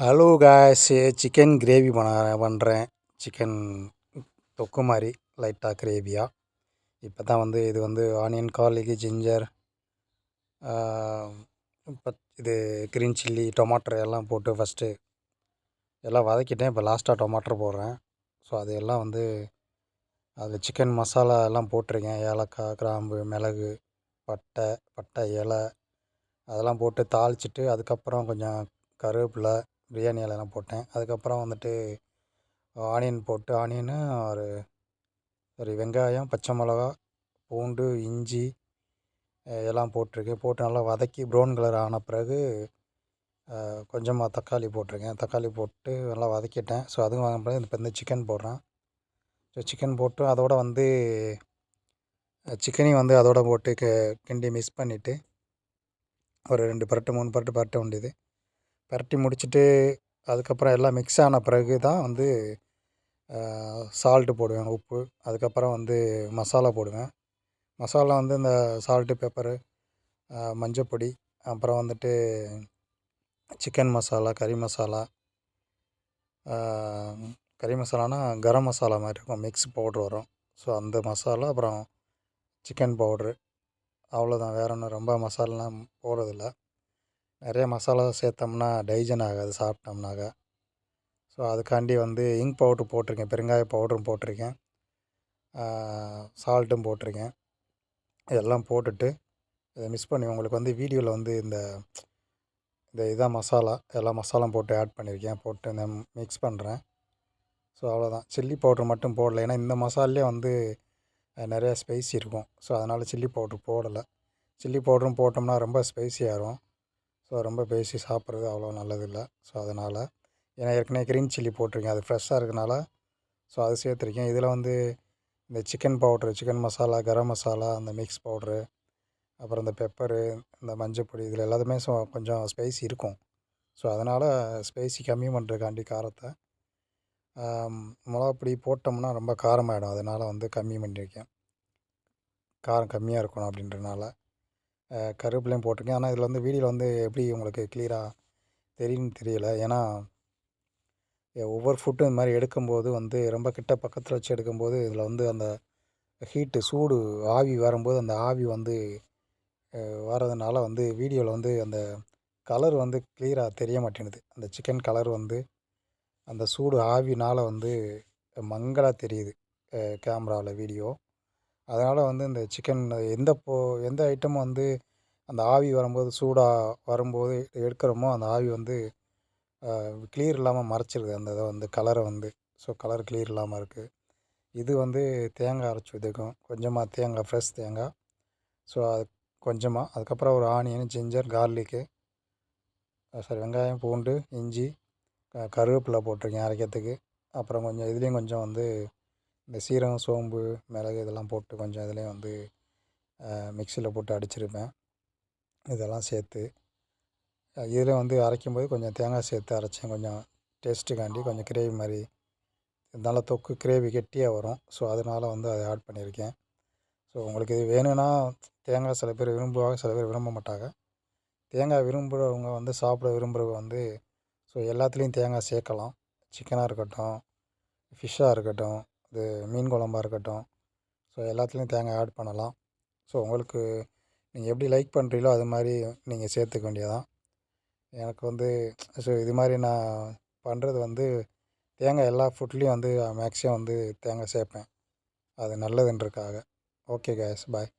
Hello guys chicken gravy பண்ண பண்ணுறேன் chicken தொக்கு மாதிரி லைட்டாக கிரேவியாக இப்போ தான் வந்து இது வந்து ஆனியன் கார்லிக்கு ஜிஞ்சர் இது க்ரீன் சில்லி டொமாட்டோ எல்லாம் போட்டு ஃபஸ்ட்டு எல்லாம் வதக்கிட்டேன். இப்போ லாஸ்ட்டாக டொமாட்டோ போடுறேன். ஸோ அது எல்லாம் வந்து அதில் சிக்கன் மசாலா எல்லாம் போட்டிருக்கேன். ஏலக்காய் கிராம்பு மிளகு பட்டை பட்டை இலை அதெல்லாம் போட்டு தாளிச்சிட்டு அதுக்கப்புறம் கொஞ்சம் கருவேப்பிலை பிரியாணி இலைலாம் போட்டேன். அதுக்கப்புறம் வந்துட்டு ஆனியன் போட்டு ஆனியனு ஒரு ஒரு வெங்காயம் பச்சை மிளகா பூண்டு இஞ்சி எல்லாம் போட்டிருக்கேன். போட்டு நல்லா வதக்கி ப்ரௌன் கலர் ஆன பிறகு கொஞ்சமாக தக்காளி போட்டிருக்கேன். தக்காளி போட்டு நல்லா வதக்கிட்டேன். ஸோ அதுவும் வாங்கின பிறகு இப்போ இந்த சிக்கன் போடுறேன். ஸோ சிக்கன் போட்டு அதோடு வந்து சிக்கனையும் வந்து அதோடு போட்டு கிண்டி மிக்ஸ் பண்ணிவிட்டு ஒரு ரெண்டு பரட்டு மூணு பரட்டு பரட்ட வேண்டியது பரட்டி முடிச்சுட்டு அதுக்கப்புறம் எல்லாம் மிக்ஸ் ஆன பிறகு தான் வந்து சால்ட்டு போடுவேன் உப்பு. அதுக்கப்புறம் வந்து மசாலா போடுவேன். மசாலா வந்து இந்த சால்ட்டு பெப்பரு மஞ்சப்பொடி அப்புறம் வந்துட்டு சிக்கன் மசாலா கறி மசாலா கறி மசாலானா கரம் மசாலா மாதிரி இருக்கும். மிக்ஸ் பவுட்ரு வரும். ஸோ அந்த மசாலா அப்புறம் சிக்கன் பவுட்ரு அவ்வளோதான் வேற ஒன்றும் ரொம்ப மசாலாலாம் போடுறதில்ல நிறைய மசாலா சேர்த்தோம்னா டைஜன் ஆகாது சாப்பிட்டோம்னாக்கா. ஸோ அதுக்காண்டி வந்து இங்க் பவுட்ரு போட்டிருக்கேன் பெருங்காய பவுடரும் போட்டிருக்கேன். சால்ட்டும் போட்டிருக்கேன். இதெல்லாம் போட்டுட்டு இதை மிஸ் பண்ணி உங்களுக்கு வந்து வீடியோவில் வந்து இந்த இந்த இதான் மசாலா எல்லா மசாலாவும் போட்டு ஆட் பண்ணியிருக்கேன் போட்டு இந்த மிக்ஸ் பண்ணுறேன் ஸோ அவ்வளோதான் சில்லி பவுட்ரு மட்டும் போடலை. ஏன்னா இந்த மசாலே வந்து நிறையா ஸ்பைசி இருக்கும். ஸோ அதனால் சில்லி பவுட்ரு போடலை. சில்லி பவுட்ரும் போட்டோம்னா ரொம்ப ஸ்பைசி ஆகிரும் ஸோ ரொம்ப பேசி சாப்பிட்றது அவ்வளோ நல்லதில்லை. ஸோ அதனால் ஏன்னா ஏற்கனவே க்ரீன் சில்லி போட்டிருக்கேன். அது ஃப்ரெஷ்ஷாக இருக்கனால ஸோ அது சேர்த்துருக்கேன். இதில் வந்து இந்த chicken powder chicken masala garam masala அந்த மிக்ஸ் பவுட்ரு அப்புறம் இந்த பெப்பரு இந்த மஞ்சப்பொடி இதில் எல்லாத்துமே ஸோ கொஞ்சம் ஸ்பைசி இருக்கும். ஸோ அதனால் ஸ்பைசி கம்மி பண்ணுறதுக்காண்டி காரத்தை மிளகாப்பொடி போட்டோம்னா ரொம்ப காரமாகிடும் அதனால் வந்து கம்மி பண்ணியிருக்கேன். காரம் கம்மியாக இருக்கணும் அப்படின்றனால. கருவேப்பிலையும் போட்டிருக்கேன். ஆனால் இதில் வந்து வீடியோவில் வந்து எப்படி உங்களுக்கு கிளியராக தெரியும்னு தெரியல. ஏன்னா ஒவ்வொரு ஃபுட்டும் இந்த மாதிரி எடுக்கும்போது வந்து ரொம்ப கிட்ட பக்கத்தில் வச்சு எடுக்கும்போது இதில் வந்து அந்த ஹீட்டு சூடு ஆவி வரும்போது அந்த ஆவி வந்து வர்றதுனால வந்து வீடியோவில் வந்து அந்த கலர் வந்து கிளியராக தெரிய மாட்டேங்குது. அந்த சிக்கன் கலர் வந்து அந்த சூடு ஆவினால் வந்து மங்களாக தெரியுது கேமராவில் வீடியோ. அதனால் வந்து இந்த சிக்கன் எந்த போ எந்த ஐட்டமும் வந்து அந்த ஆவி வரும்போது சூடாக வரும்போது எடுக்கிறோமோ அந்த ஆவி வந்து கிளியர் இல்லாமல் மறைச்சிருது. அந்த இதை வந்து கலரை வந்து. ஸோ கலர் கிளியர் இல்லாமல் இருக்குது இது வந்து தேங்காய் அரைச்சி ஊற்றிருக்கோம் கொஞ்சமாக தேங்காய் ஃப்ரெஷ் தேங்காய். ஸோ அது கொஞ்சமாக அதுக்கப்புறம் ஒரு ஆனியன் ஜிஞ்சர் கார்லிக்கு சாரி வெங்காயம் பூண்டு இஞ்சி கருவேப்பிலை போட்டிருக்கேன் அரைக்கிறதுக்கு. அப்புறம் கொஞ்சம் இதுலேயும் கொஞ்சம் வந்து இந்த சீரகம் சோம்பு மிளகு இதெல்லாம் போட்டு கொஞ்சம் இதுலேயும் வந்து மிக்சியில் போட்டு அடிச்சிருப்பேன். இதெல்லாம் சேர்த்து இதில் வந்து அரைக்கும்போது கொஞ்சம் தேங்காய் சேர்த்து அரைச்சேன். கொஞ்சம் டேஸ்ட்டுக்காண்டி கொஞ்சம் கிரேவி மாதிரி இருந்தாலும் தொக்கு கிரேவி கெட்டியாக வரும். ஸோ அதனால் வந்து அதை ஆட் பண்ணியிருக்கேன். ஸோ உங்களுக்கு இது வேணும்னா தேங்காய் சில பேர் விரும்புவாங்க சில பேர் விரும்ப மாட்டாங்க. தேங்காய் விரும்புகிறவங்க வந்து சாப்பிட விரும்புகிறவங்க வந்து ஸோ எல்லாத்துலேயும் தேங்காய் சேர்க்கலாம். சிக்கனாக இருக்கட்டும் ஃபிஷ்ஷாக இருக்கட்டும் இது மீன் குழம்பா இருக்கட்டும். ஸோ எல்லாத்துலேயும் தேங்காய் ஆட் பண்ணலாம். ஸோ உங்களுக்கு நீங்கள் எப்படி லைக் பண்ணுறீங்களோ அது மாதிரி நீங்கள் சேர்த்துக்க வேண்டியதான் எனக்கு வந்து ஸோ இது மாதிரி நான் பண்ணுறது வந்து தேங்காய் எல்லா ஃபுட்லேயும் வந்து மேக்ஸிமம் வந்து தேங்காய் சேர்ப்பேன். அது நல்லதுன்றதுக்காக. ஓகே கேஸ் பாய்